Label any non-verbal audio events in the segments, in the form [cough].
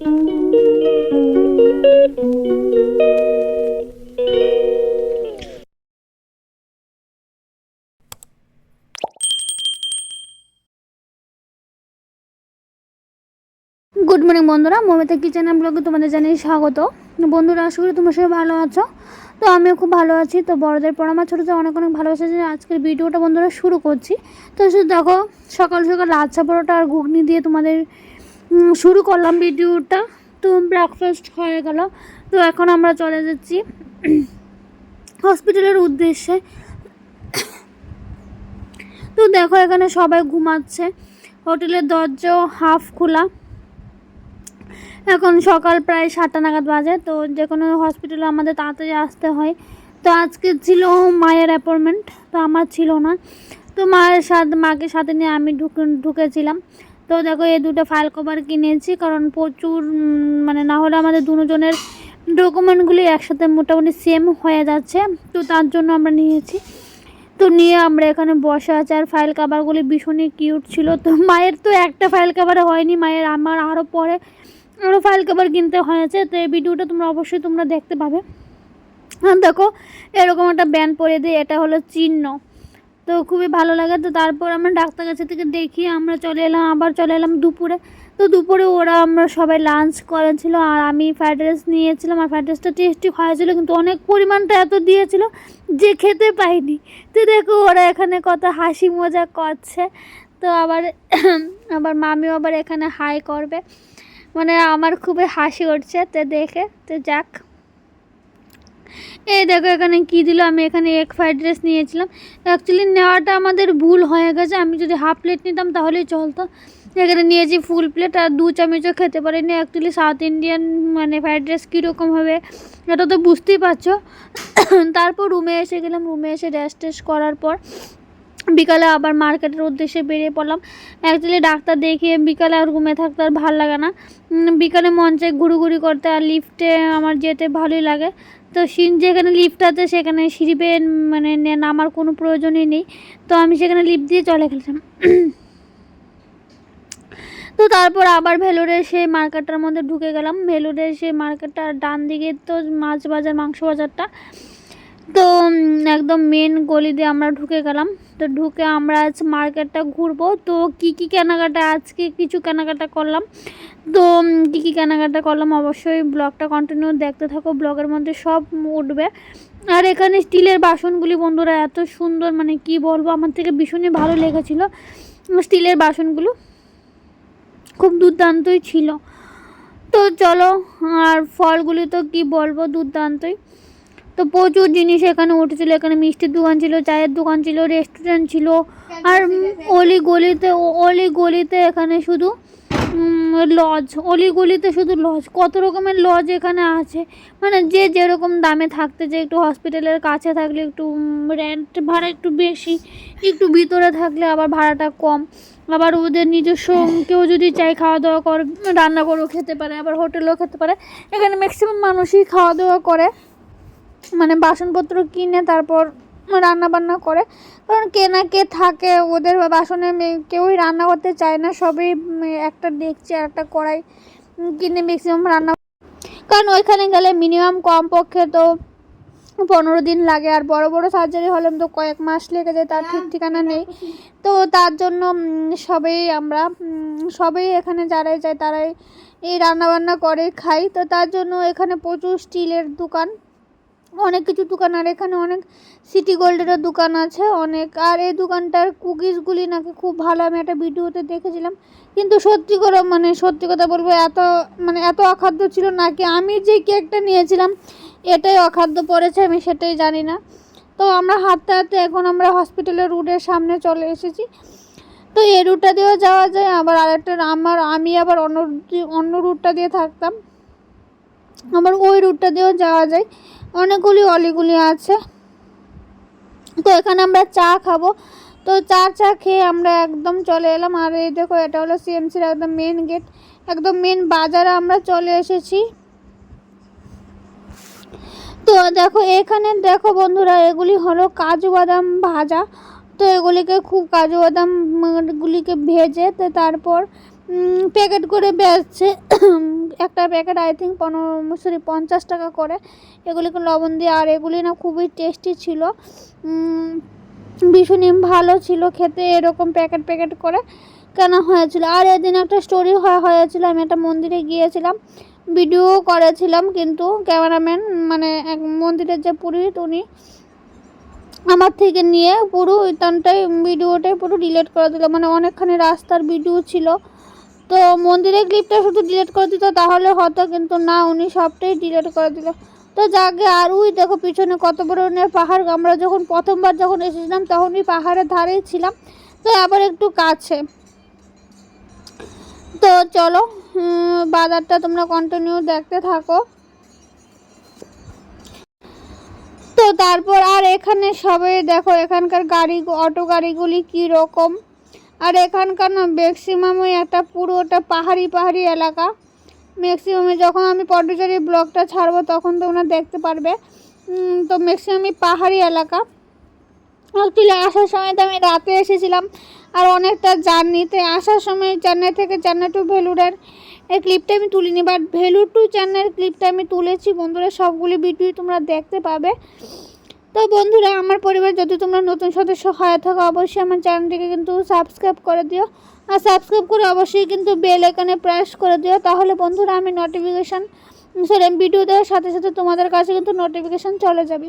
Good morning বন্ধুরা। Momita kitchen ব্লগে তোমাদের জানাই স্বাগত। বন্ধুরা, আশা করি তোমরা সবাই ভালো আছো। তো আমিও খুব ভালো আছি। তো বড়দের পর আমার ছোটোদের অনেক অনেক ভালোবাসা যে আজকের ভিডিওটা বন্ধুরা শুরু করছি। তো শুধু দেখো, সকাল সকাল লাচ্ছা পরোটা আর ঘুগনি দিয়ে তোমাদের শুরু করলাম ভিডিওটা। তো ব্রেকফাস্ট হয়ে গেল। তো এখন আমরা চলে যাচ্ছি হসপিটালের উদ্দেশ্যে। তো দেখো, এখানে সবাই ঘুমাচ্ছে। হোটেলের দরজাও হাফ খোলা। এখন সকাল প্রায় সাতটা নাগাদ বাজে। তো যে কোনো হসপিটালে আমাদের তাড়াতাড়ি আসতে হয়। তো আজকে ছিল মায়ের অ্যাপয়েন্টমেন্ট তো আমার ছিল না। তো মায়ের সাথে, মাকে সাথে নিয়ে আমি ঢুকে, ঢুকেছিলাম। তো দেখো, এই দুটো ফাইল কভার কিনেছি কারণ প্রচুর মানে না হলে আমাদের দুজনের ডকুমেন্টগুলি একসাথে মোটামুটি সেম হয়ে যাচ্ছে। তো তার জন্য আমরা নিয়েছি। তো নিয়ে আমরা এখানে বসে আছি। আর ফাইল কাভারগুলি ভীষণই কিউট ছিল। তো মায়ের তো একটা ফাইল কাভারে হয়নি, মায়ের আমার আরও পরে আরও ফাইল কাভার কিনতে হয়েছে। তো এই ভিডিওটা তোমরা অবশ্যই তোমরা দেখতে পাবে। দেখো, এরকম একটা ব্যান্ড পরে দিয়ে এটা হলো চিহ্ন। তো খুবই ভালো লাগে। তো তারপর আমরা ডাক্তার কাছে থেকে দেখি আমরা চলে এলাম, আবার চলে এলাম দুপুরে। তো দুপুরে ওরা আমরা সবাই লাঞ্চ করেছিল আর আমি ফ্রাইড রাইস নিয়েছিলাম আর ফ্রাইড রাইসটা টেস্টি হয়েছিল কিন্তু অনেক পরিমাণটা এত দিয়েছিল যে খেতে পাইনি। তো দেখো ওরা এখানে কত হাসি মজা করছে। তো আবার [clears throat] আবার মামিও আবার এখানে হাই করবে। মানে আমার খুবই হাসি উঠছে। তো দেখে, তো যাক। এই দেখো এখানে কি দিল? আমি এখানে এক ফ্রাইড রাইস নিয়েছিলাম। অ্যাকচুয়ালি নেওয়াটা আমাদের ভুল হয়ে গেছে। আমি যদি হাফ প্লেট নিতাম তাহলেই চলতো। এখানে নিয়েছি ফুল প্লেট আর দু চামচও খেতে পারিনি। অ্যাকচুয়ালি সাউথ ইন্ডিয়ান মানে ফ্রাইড রাইস কীরকম হবে এটা তো বুঝতেই পারছ। তারপর রুমে এসে গেলাম। রুমে এসে রেস্ট টেস্ট করার পর বিকালে আবার মার্কেটের উদ্দেশ্যে বেরিয়ে পড়লাম। অ্যাকচুয়ালি ডাক্তার দেখিয়ে বিকালে আর রুমে থাকতে আর ভালো লাগে না। বিকালে মঞ্চে ঘুরুঘুরি করতে আর লিফটে আমার যেতে ভালোই লাগে। তো যেখানে লিফট আছে, সেখানে সিঁড়ি মানে নামার কোনো প্রয়োজনই নেই। তো আমি সেখানে লিফট দিয়ে চলে গেলাম। তো তারপর আবার ভেলোরে সেই মার্কেটটার মধ্যে ঢুকে গেলাম। ভেলোরে সেই মার্কেটটার ডান দিকে তো মাছ বাজার, মাংস বাজারটা। তো একদম মেন গলি দিয়ে আমরা ঢুকে গেলাম। তো ঢুকে আমরা আজ মার্কেটটা ঘুরবো। তো কি কি কেনাকাটা আজকে কিছু কেনাকাটা করলাম। তো কি কি কেনাকাটা করলাম অবশ্যই ব্লগটা কন্টিনিউ দেখতে থাকো। ব্লগের মধ্যে সব উঠবে। আর এখানে স্টিলের বাসনগুলি বন্ধুরা এত সুন্দর মানে কি বলব, আমার থেকে ভীষণই ভালো লেগেছিলো স্টিলের বাসনগুলো। খুব দুর্দান্তই ছিল। তো চলো, আর ফলগুলি তো কি বলব, দুর্দান্তই। তো প্রচুর জিনিস এখানে উঠেছিল। এখানে মিষ্টির দোকান ছিল, চায়ের দোকান ছিল রেস্টুরেন্ট ছিল। আর অলি গলিতে অলি গলিতে এখানে শুধু লজ অলি গলিতে শুধু লজ কত রকমের লজ এখানে আছে। মানে যে যেরকম দামে থাকতে যে একটু হসপিটালের কাছে থাকলে একটু রেন্ট ভাড়া একটু বেশি, একটু ভিতরে থাকলে আবার ভাড়াটা কম। আবার ওদের নিজস্ব কেউ যদি চাই খাওয়া দাওয়া কর, রান্না করেও খেতে পারে, আবার হোটেলেও খেতে পারে। এখানে ম্যাক্সিমাম মানুষই খাওয়া দাওয়া করে। মানে বাসনপত্র কিনে তারপর রান্না বান্না করে। কারণ কে না কে থাকে ওদের বাসনে কেউই রান্না করতে চায় না সবই একটা দেখছে আর একটা কড়াই কিনে ম্যাক্সিমাম রান্না কারণ ওইখানে গেলে মিনিমাম কমপক্ষে তো পনেরো দিন লাগে আর বড় বড় সার্জারি হলে তো কয়েক মাস লেগে যায় তার ঠিক ঠিকানা নেই। তো তার জন্য সবাই আমরা সবাই এখানে যারাই যায় তারাই এই রান্নাবান্না করে খাই। তো তার জন্য এখানে প্রচুর স্টিলের দোকান। অনেক কিছু দোকান, আর এখানে অনেক সিটি গোল্ডেরও দোকান আছে, অনেক, আর এই দোকানটার কুকিজগুলি নাকি খুব ভালো, আমি একটা ভিডিওতে দেখেছিলাম। কিন্তু সত্যি করে মানে সত্যি কথা বলব, এত মানে এত অখাদ্য ছিল নাকি, আমি যে কেকটা নিয়েছিলাম, এটাই অখাদ্য পড়েছে, আমি সেটাই জানি না। তো আমরা হাঁটতে হাঁটতে এখন আমরা হসপিটালের রুটের সামনে চলে এসেছি। তো এই রুটটা দিয়েও যাওয়া যায়, আবার আরেকটা, আমার, আমি আবার অন্য অন্য রুটটা দিয়ে থাকতাম। আবার ওই রুটটা দিয়েও যাওয়া যায়। অনেকগুলি অলিগুলি আছে। তো এখানে আমরা চা খাব। তো চা চা খেয়ে আমরা একদম চলে এলাম। আর এই দেখো এটা হলো সিএমসির একদম মেন গেট একদম মেন বাজারে আমরা চলে এসেছি। তো দেখো এখানে দেখো বন্ধুরা এগুলি হলো কাজু বাদাম ভাজা। তো এগুলিকে খুব কাজু বাদাম উম, গুলিকে ভেজে তো তারপর প্যাকেট করে বেচছে। একটা প্যাকেট আই থিঙ্ক পনেরো, সরি, পঞ্চাশ টাকা করে। এগুলিকে লবণ দিয়ে, আর এগুলি না খুবই টেস্টি ছিল। ভীষণই ভালো ছিল খেতে, এরকম প্যাকেট প্যাকেট করে কেনা হয়েছিল। আর এদিন একটা স্টোরি হয়েছিল, আমি একটা মন্দিরে গিয়েছিলাম। ভিডিও করেছিলাম, কিন্তু ক্যামেরাম্যান মানে এক মন্দিরের যে পুরোহিত, উনি আমার থেকে নিয়ে পুরো ওইখানটাই ভিডিওটাই পুরো ডিলেট করে দিল। মানে অনেকখানি রাস্তার ভিডিও ছিল। তো মন্দিরের ক্লিপটা শুধু ডিলিট করে দিত, তাহলে হতো কিন্তু না, উনি সবটাই ডিলিট করে দিল। তো যাকে আর ওই দেখো পিছনে কত বড় পাহাড়। আমরা যখন প্রথমবার যখন এসেছিলাম তখন ওই পাহাড়ের ধারেই ছিলাম। তো আবার একটু কাছে। তো চলো বাজারটা তোমরা কন্টিনিউ দেখতে থাকো। তো তারপর আর এখানে সবাই দেখো, এখানকার গাড়ি, অটো গাড়িগুলি কী রকম আর এখানকার না ম্যাক্সিমামই একটা পুরোটা পাহাড়ি পাহাড়ি এলাকা। ম্যাক্সিমামে যখন আমি পটুচারি ব্লগটা ছাড়বো, তখন তোমরা দেখতে পারবে। তো ম্যাক্সিমামই পাহাড়ি এলাকা। অ্যাকচুয়ালি আসার সময় তো আমি রাতে এসেছিলাম। আর অনেকটা জার্নি জার্নিতে, আসার সময় চেন্নাই থেকে চেন্নাই টু ভেলুরের এই ক্লিপটা আমি তুলিনি বাট ভেলুর টু চেন্নাইয়ের ক্লিপটা আমি তুলেছি। বন্ধুরা, সবগুলি ভিডিও তোমরা দেখতে পাবে। তো বন্ধুরা, আমার পরিবার যদি তোমরা নতুন সদস্য হয়ে থাকো, অবশ্যই আমার চ্যানেলটিকে কিন্তু সাবস্ক্রাইব করে দিও। আর সাবস্ক্রাইব করে অবশ্যই কিন্তু বেল এখানে প্রেস করে দিও। তাহলে বন্ধুরা, আমি নোটিফিকেশান সরি ভিডিও দেওয়ার সাথে সাথে তোমাদের কাছে কিন্তু নোটিফিকেশান চলে যাবে।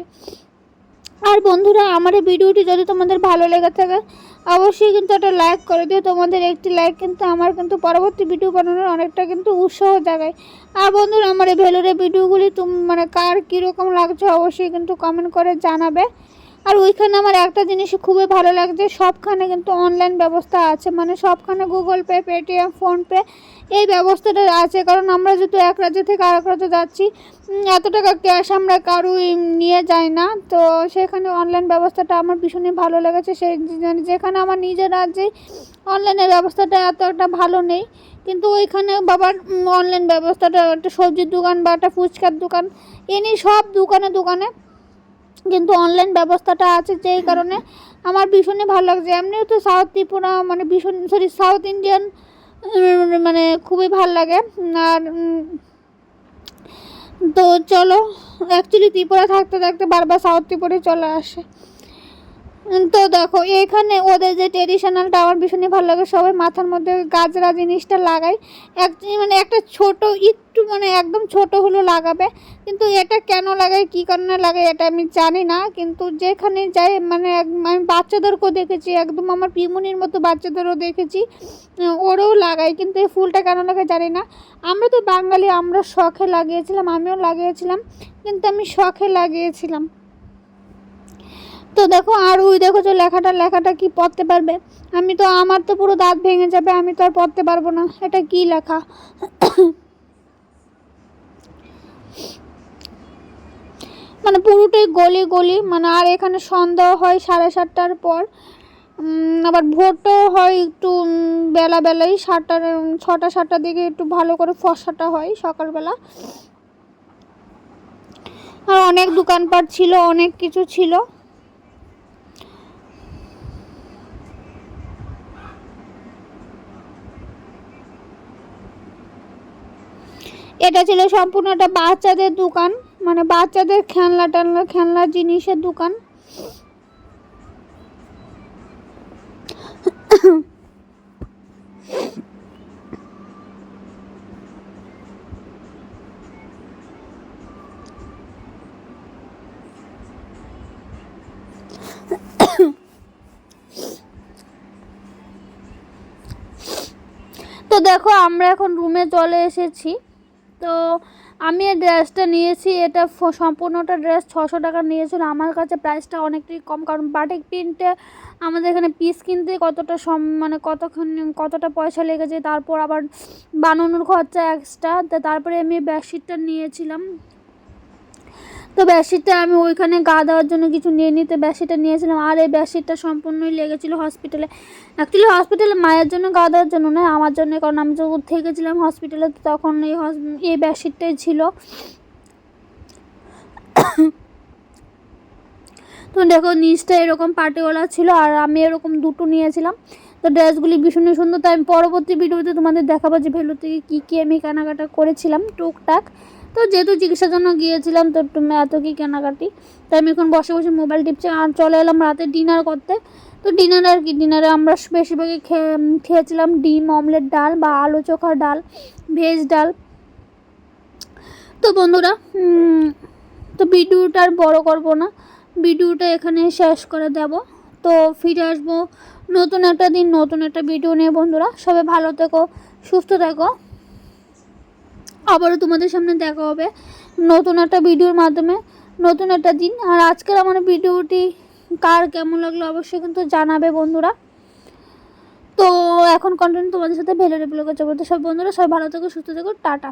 আর বন্ধুরা, আমার এই ভিডিওটি যদি তোমাদের ভালো লেগে থাকে, অবশ্যই কিন্তু একটা লাইক করে দিও। তোমাদের একটি লাইক কিন্তু আমার কিন্তু পরবর্তী ভিডিও বানানোর অনেকটা কিন্তু উৎসাহ জাগায়। আর বন্ধুরা, আমার এই ভেলোরের ভিডিওগুলি তুমি মানে কার কীরকম লাগছে অবশ্যই কিন্তু কমেন্ট করে জানাবে। আর ওইখানে আমার একটা জিনিস খুবই ভালো লাগছে, সবখানে কিন্তু অনলাইন ব্যবস্থা আছে। মানে সবখানে গুগল পে পেটিএম ফোনপে এই ব্যবস্থাটা আছে। কারণ আমরা যেহেতু এক রাজ্য থেকে আরেক রাজ্যে যাচ্ছি এত টাকা ক্যাশ আমরা কারুই নিয়ে যাই না। তো সেখানে অনলাইন ব্যবস্থাটা আমার ভীষণই ভালো লেগেছে। সেই যেখানে আমার নিজের রাজ্যে অনলাইনের ব্যবস্থাটা এত একটা ভালো নেই। কিন্তু ওইখানে বাবার অনলাইন ব্যবস্থাটা, একটা সবজির দোকান বা একটা ফুচকার দোকান এনি সব দোকানে দোকানে কিন্তু অনলাইন ব্যবস্থাটা আছে যেই কারণে আমার ভীষণই ভালো লাগছে। এমনিও তো সাউথ ত্রিপুরা মানে ভীষণ সরি সাউথ ইন্ডিয়ান মানে খুবই ভালো লাগে। আর তো চলো অ্যাকচুয়ালি ত্রিপুরা থাকতে থাকতে বারবার সাউথ ত্রিপুরে চলে আসে। তো দেখো, এখানে ওদের যে ট্রেডিশনালটা আমার ভীষণই ভালো লাগে। সবাই মাথার মধ্যে গাজরা জিনিসটা লাগায়। এক মানে একটা ছোট, একটু মানে একদম ছোট হলো লাগাবে। কিন্তু এটা কেন লাগায়, কী কারণে লাগায় এটা আমি জানি না। কিন্তু যেখানে যাই মানে আমি বাচ্চাদেরকেও দেখেছি, একদম আমার পিমনির মতো বাচ্চাদেরও দেখেছি ওরাও লাগায়। কিন্তু এই ফুলটা কেন লাগে জানি না। আমরা তো বাঙালি, আমরা শখে লাগিয়েছিলাম, আমিও লাগিয়েছিলাম, কিন্তু আমি শখে লাগিয়েছিলাম। তো দেখো আর ওই দেখো যে লেখাটা লেখাটা কি পড়তে পারবে? আমি তো, আমার তো পুরো দাঁত ভেঙে যাবে, আমি তো আর পড়তে পারব না। এটা কি লেখা? মানে পুরোটাই গলি গলি মানে আর এখানে সন্ধ্যা হয় সাড়ে সাতটার পর। আবার ভোরটাও হয় একটু বেলা বেলাই, সাতটার ছটা, সাতটার দিকে একটু ভালো করে ফসাটা হয় সকালবেলা। আর অনেক দোকানপাট ছিল, অনেক কিছু ছিল। এটা ছিল সম্পূর্ণ একটা বাচ্চাদের দোকান মানে বাচ্চাদের খেলনা টেলনা, খেলনা জিনিসের দোকান। তো দেখো, আমরা এখন রুমে চলে এসেছি। তো আমি এই ড্রেসটা নিয়েছি, এটা সম্পূর্ণটা ড্রেস ছশো টাকা নিয়েছিল। আমার কাছে প্রাইসটা অনেকটাই কম, কারণ বাটিক প্রিন্টে আমাদের এখানে পিস কিনতে কতটা সম মানে কতক্ষণ, কতটা পয়সা লেগেছে, তারপর আবার বানানোর খরচা এক্সট্রা তো তারপরে আমি বেডশিটটা নিয়েছিলাম। তো বেডশিটটা আমি ওইখানে গা দেওয়ার জন্য কিছু নিয়ে নিতে বেডশিটটা নিয়েছিলাম। আর এই বেডশিটটা সম্পূর্ণই লেগেছিলো হসপিটালে অ্যাকচুয়ালি হসপিটালে মায়ের জন্য গা দেওয়ার জন্য নয়, আমার জন্য, কারণ আমি যখন থেকেছিলাম হসপিটালে তখন এই হস- এই বেডশিটটাই ছিল। তো দেখো, নিচটা এরকম পাটিওয়ালা ছিল, আর আমি এরকম দুটো নিয়েছিলাম। তো ড্রেসগুলি ভীষণই সুন্দর, তাই আমি পরবর্তী ভিডিওতে তোমাদের দেখাবো যে ভেলু থেকে কী কী আমি কেনাকাটা করেছিলাম, টুকটাক। তো যেহেতু চিকিৎসার জন্য গিয়েছিলাম, তো এত কী কেনাকাটি? তাই আমি এখন বসে বসে মোবাইল টিপছি আর চলে এলাম রাতে ডিনার করতে। তো ডিনারে আর কি? ডিনারে আমরা বেশিরভাগই খেয়ে খেয়েছিলাম ডিম অমলেট ডাল বা আলু চোখা ডাল ভেজ ডাল। তো বন্ধুরা তো ভিডিওটা আর বড় করব না। ভিডিওটা এখানে শেষ করে দেব। তো ফিরে আসব নতুন একটা দিন, নতুন একটা ভিডিও নিয়ে বন্ধুরা। সবাই ভালো থেকো, সুস্থ থেকো। আবারও তোমাদের সামনে দেখা হবে নতুন একটা ভিডিওর মাধ্যমে, নতুন একটা দিন। আর আজকের আমার ভিডিওটি কার কেমন লাগল অবশ্যই কিন্তু জানাবে বন্ধুরা। তো এখন কন্টেন্ট তোমাদের সাথে ভেলো রেগুলো করছে বলতে সব বন্ধুরা সবাই ভালো থাকো, সুস্থ থেকো, টাটা।